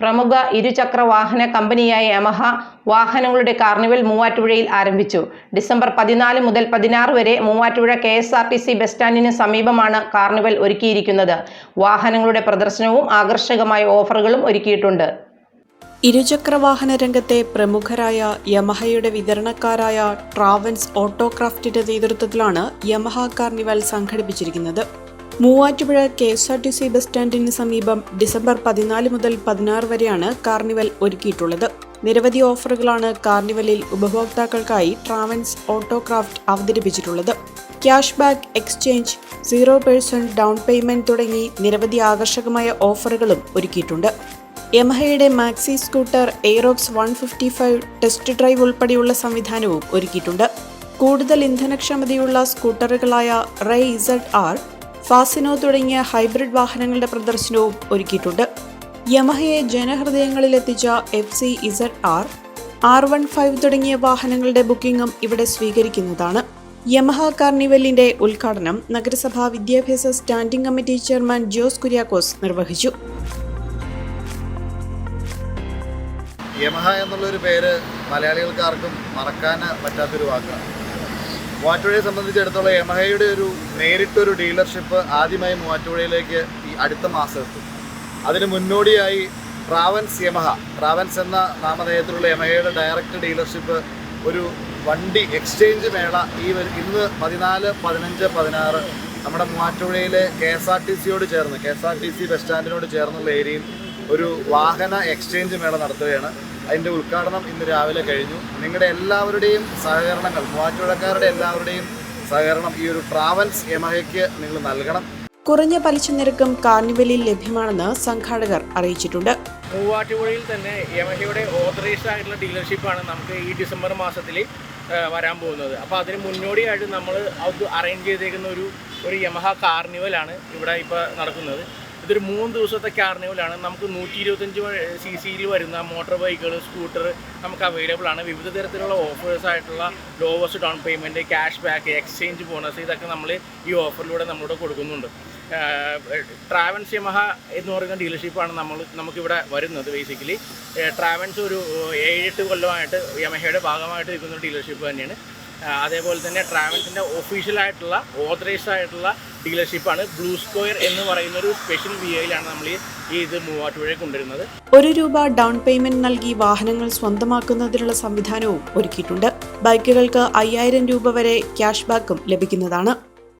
പ്രമുഖ ഇരുചക്ര വാഹന കമ്പനിയായ യമഹ വാഹനങ്ങളുടെ കാർണിവൽ മൂവാറ്റുപുഴയിൽ ആരംഭിച്ചു. ഡിസംബർ പതിനാല് മുതൽ പതിനാറ് വരെ Muvattupuzha K S R T C bus സ്റ്റാൻഡിന് സമീപമാണ് കാർണിവൽ ഒരുക്കിയിരിക്കുന്നത്. വാഹനങ്ങളുടെ പ്രദർശനവും ആകർഷകമായ ഓഫറുകളും ഒരുക്കിയിട്ടുണ്ട്. ഇരുചക്രവാഹന രംഗത്തെ പ്രമുഖരായ യമഹയുടെ വിതരണക്കാരായ ട്രാവൻസ് ഓട്ടോക്രാഫ്റ്റിന്റെ നേതൃത്വത്തിലാണ് യമഹ കാർണിവൽ സംഘടിപ്പിച്ചിരിക്കുന്നത്. Muvattupuzha K S R T C bus സ്റ്റാൻഡിന് സമീപം ഡിസംബർ പതിനാല് മുതൽ പതിനാറ് വരെയാണ് കാർണിവൽ ഒരുക്കിയിട്ടുള്ളത്. നിരവധി ഓഫറുകളാണ് കാർണിവലിൽ ഉപഭോക്താക്കൾക്കായി Travance ഓട്ടോക്രാഫ്റ്റ് അവതരിപ്പിച്ചിട്ടുള്ളത്. Cash back exchange zero percent down payment തുടങ്ങി നിരവധി ആകർഷകമായ ഓഫറുകളും ഒരുക്കിയിട്ടുണ്ട്. യമഹയുടെ maxi scooter Aerox one fifty five test drive ഉൾപ്പെടെയുള്ള സംവിധാനവും ഒരുക്കിയിട്ടുണ്ട്. കൂടുതൽ ഇന്ധനക്ഷമതയുള്ള സ്കൂട്ടറുകളായ റേ ഇസഡ് ആർ ഫാസിനോ തുടങ്ങിയ ഹൈബ്രിഡ് വാഹനങ്ങളുടെ പ്രദർശനവും ഒരുക്കിയിട്ടുണ്ട്. യമഹയെ ജനഹൃദയങ്ങളിലെത്തിച്ച F C Z R R one five തുടങ്ങിയ വാഹനങ്ങളുടെ ബുക്കിംഗും ഇവിടെ സ്വീകരിക്കുന്നതാണ്. യമഹ കാർണിവലിന്റെ ഉദ്ഘാടനം നഗരസഭാ വിദ്യാഭ്യാസ standing committee chairman Jose Kuriakose നിർവഹിച്ചു. യമഹ എന്നുള്ളൊരു പേര് മലയാളികൾക്ക് ആർക്കും മറക്കാൻ പറ്റാത്തൊരു വാക്കാണ്. മൂവാറ്റുപുഴയെ സംബന്ധിച്ചിടത്തോളം യമഹയുടെ ഒരു നേരിട്ടൊരു ഡീലർഷിപ്പ് ആദ്യമായി മൂവാറ്റുപുഴയിലേക്ക് ഈ അടുത്ത മാസം എത്തും. അതിന് മുന്നോടിയായി ട്രാവൻസ് യമഹ ട്രാവൻസ് എന്ന നാമധേയത്തിലുള്ള യമഹയുടെ ഡയറക്റ്റ് ഡീലർഷിപ്പ് ഒരു വണ്ടി എക്സ്ചേഞ്ച് മേള ഈ ഇന്ന് പതിനാല് പതിനഞ്ച് പതിനാറ് നമ്മുടെ മൂവാറ്റുപുഴയിലെ കെ എസ് ആർ ടി സിയോട് ചേർന്ന് K S R T C bus സ്റ്റാൻഡിനോട് ചേർന്നുള്ള ഏരിയയിൽ ഒരു വാഹന എക്സ്ചേഞ്ച് മേള നടത്തുകയാണ്. അതിന്റെ ഉദ്ഘാടനം ഇന്ന് രാവിലെ കഴിഞ്ഞു. നിങ്ങളുടെ എല്ലാവരുടെയും സഹകരണങ്ങൾ മൂവാറ്റുപുഴക്കാരുടെ എല്ലാവരുടെയും സഹകരണം ഈ ഒരു ട്രാവൽസ് യമഹയ്ക്ക് നിങ്ങൾ നൽകണം. കുറഞ്ഞ പലിശ നിരക്കും കാർണിവലിൽ ലഭ്യമാണെന്ന് സംഘാടകർ അറിയിച്ചിട്ടുണ്ട്. മൂവാറ്റുപുഴയിൽ തന്നെ യമഹയുടെ ഓതറൈസ്ഡ് ആയിട്ടുള്ള ഡീലർഷിപ്പാണ് നമുക്ക് ഈ ഡിസംബർ മാസത്തിൽ വരാൻ പോകുന്നത്. അപ്പോൾ അതിന് മുന്നോടിയായിട്ട് നമ്മൾ അത് അറേഞ്ച് ചെയ്തേക്കുന്ന ഒരു ഒരു യമഹ കാർണിവലാണ് ഇവിടെ ഇപ്പോൾ നടക്കുന്നത്. ഇതൊരു മൂന്ന് ദിവസത്തെ കാർണിവലാണ്. നമുക്ക് നൂറ്റി ഇരുപത്തഞ്ച് സി സിയിൽ വരുന്ന മോട്ടോർ ബൈക്കുകൾ സ്കൂട്ടർ നമുക്ക് അവൈലബിൾ ആണ്. വിവിധ തരത്തിലുള്ള ഓഫേഴ്സ് ആയിട്ടുള്ള lowest down payment cash back exchange bonus ഇതൊക്കെ നമ്മൾ ഈ ഓഫറിലൂടെ നമ്മളിവിടെ കൊടുക്കുന്നുണ്ട്. ട്രാവൻസ് യമഹ എന്ന് പറയുന്ന ഡീലർഷിപ്പാണ് നമ്മൾ നമുക്കിവിടെ വരുന്നത് ബേസിക്കലി ട്രാവൻസ് ഒരു ഏഴെട്ട് കൊല്ലമായിട്ട് യമഹയുടെ ഭാഗമായിട്ട് ഇരിക്കുന്ന ഡീലർഷിപ്പ് തന്നെയാണ്. അതേപോലെ തന്നെ ട്രാവൽസിന്റെ ഒഫീഷ്യലായിട്ടുള്ള ഓതറൈസ്ഡ് ആയിട്ടുള്ള ഡീലർഷിപ്പാണ് ബ്ലൂ സ്ക്വയർ എന്ന് പറയുന്ന ഒരു സ്പെഷ്യൽ വി ഐയിലാണ് നമ്മൾ ഈ ഇത് മൂവാറ്റുപുഴ കൊണ്ടുവരുന്നത്. ഒരു രൂപ ഡൗൺ പേയ്മെന്റ് നൽകി വാഹനങ്ങൾ സ്വന്തമാക്കുന്നതിനുള്ള സംവിധാനവും ഒരുക്കിയിട്ടുണ്ട്. ബൈക്കുകൾക്ക് അയ്യായിരം രൂപ വരെ ക്യാഷ് ബാക്കും ലഭിക്കുന്നതാണ്.